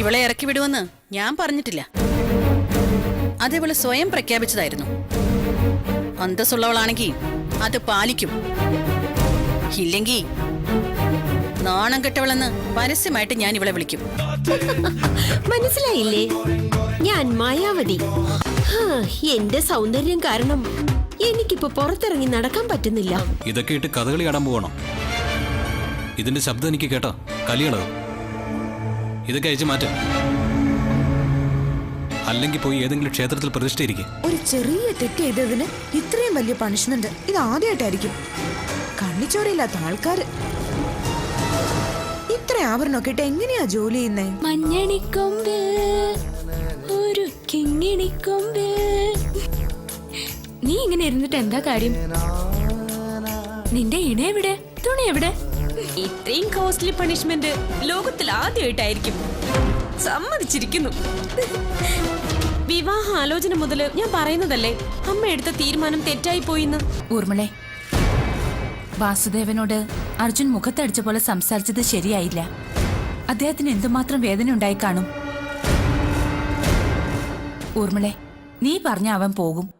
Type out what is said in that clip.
ഇവളെ ഇറക്കി വിടുമെന്ന് ഞാൻ പറഞ്ഞിട്ടില്ല. അത് ഇവൾ സ്വയം പ്രഖ്യാപിച്ചതായിരുന്നു. അന്തസ്സുള്ളവളാണെങ്കിൽ അത് പാലിക്കും. ഇല്ലെങ്കി നാണം കെട്ടവളെന്ന് പരസ്യമായിട്ട് ഞാൻ ഇവളെ വിളിക്കും. മനസ്സിലായില്ലേ? ഞാൻ മായാവതി. ഹാ, എന്റെ സൗന്ദര്യം കാരണം എനിക്കിപ്പോ പുറത്തിറങ്ങി നടക്കാൻ പറ്റുന്നില്ല. ഇതൊക്കെ ഇട്ട് കഥകളി ആടാൻ പോകണം? ഇതിന്റെ ശബ്ദം എനിക്ക് കേട്ടോ. കലികളത് ഇതൊക്കെ അയച്ചു മാറ്റ. അല്ലെങ്കിൽ പോയി ഏതെങ്കിലും ക്ഷേത്രത്തിൽ പ്രതിഷ്ഠയിരിക്കും. ഒരു ചെറിയ തെറ്റ് ചെയ്തതിന് ഇത്രയും വലിയ പണിഷ്മെന്റ് ഇത് ആദ്യമായിട്ടായിരിക്കും കണ്ണിച്ചോരയില്ലാത്ത ആൾക്കാര്. ഇത്ര ആഭരണമൊക്കെ ഇട്ട് എങ്ങനെയാ ജോലി ചെയ്യുന്നേ? മഞ്ഞണിക്കൊമ്പ് ഒരു കിങ്ങിണിക്കൊമ്പ് നീ ഇങ്ങനെ ഇരുന്നിട്ട് എന്താ കാര്യം? നിന്റെ ഇണ എവിടെ? തുണി എവിടെ? ഇത്രയും കോസ്റ്റ്ലി പണിഷ്മെന്റ് ലോകത്തിൽ ആദ്യമായിട്ടായിരിക്കും. സമ്മതിച്ചിരിക്കുന്നു. വിവാഹ ആലോചന മുതൽ ഞാൻ പറയുന്നതല്ലേ അമ്മ എടുത്ത തീരുമാനം തെറ്റായി പോയിന്ന്. ഊർമിളെ വാസുദേവനോട് അർജുൻ മുഖത്തടിച്ച പോലെ സംസാരിച്ചത് ശരിയായില്ല. അദ്ദേഹത്തിന് എന്തുമാത്രം വേദന ഉണ്ടായി കാണും? ഊർമിളെ നീ പറഞ്ഞ അവൻ പോകും.